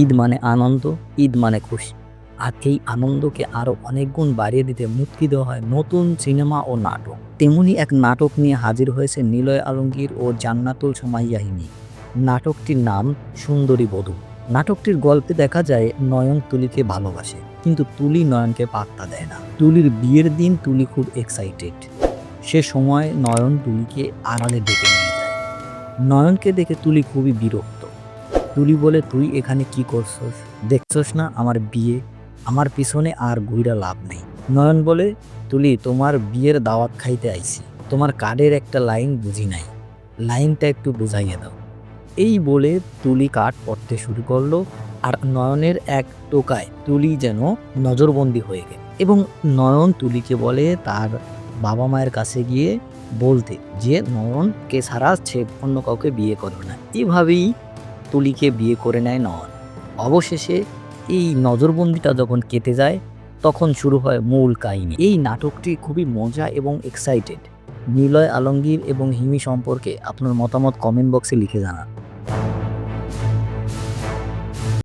ঈদ মানে আনন্দ, ঈদ মানে খুশি। আর এই আনন্দকে আরও অনেক গুণ বাড়িয়ে দিতে মুক্তি দেওয়া হয় নতুন সিনেমা ও নাটক। তেমনি এক নাটক নিয়ে হাজির হয়েছে নিলয় আলমগীর ও জান্নাতুল সোমাইয়াহিনী। নাটকটির নাম সুন্দরী বধূ। নাটকটির গল্পে দেখা যায়, নয়ন তুলিকে ভালোবাসে, কিন্তু তুলি নয়নকে পাত্তা দেয় না। তুলির বিয়ের দিন তুলি খুব এক্সাইটেড সে সময় নয়ন তুলিকে আড়ালে ডেকে নিয়ে যায়। নয়নকে দেখে তুলি খুবই বিরক্ত। তুলি বলে তুই এখানে কি করছস? দেখছস না আমার বিয়ে? আমার পিছনে আর ঘুইরা লাভ নেই। নয়ন বলে, তুলি, তোমার বিয়ের দাওয়াত খাইতে আইছি। তোমার কার্ডের একটা লাইন বুঝি নাই। লাইনটা একটু বুঝাইয়ে দাও। এই বলে তুলি কাঠ পড়তে শুরু করল আর নয়নের এক টোকায় তুলি যেন নজরবন্দি হয়ে গেল এবং নয়ন তুলিকে বলে, তার বাবা মায়ের কাছে গিয়ে বলতে যে, নয়নকে ছাড়া সে অন্য কাউকে বিয়ে করবে না। এভাবেই তুলিকে বিয়ে করে নেয় নয়ন অবশেষে এই নজরবন্দিটা যখন কেটে যায়, তখন শুরু হয় মূল কাহিনী। এই নাটকটি খুবই মজা এবং এক্সাইটেড নিলয় আলমগীর এবং হিমি সম্পর্কে আপনার মতামত কমেন্ট বক্সে লিখে জানান।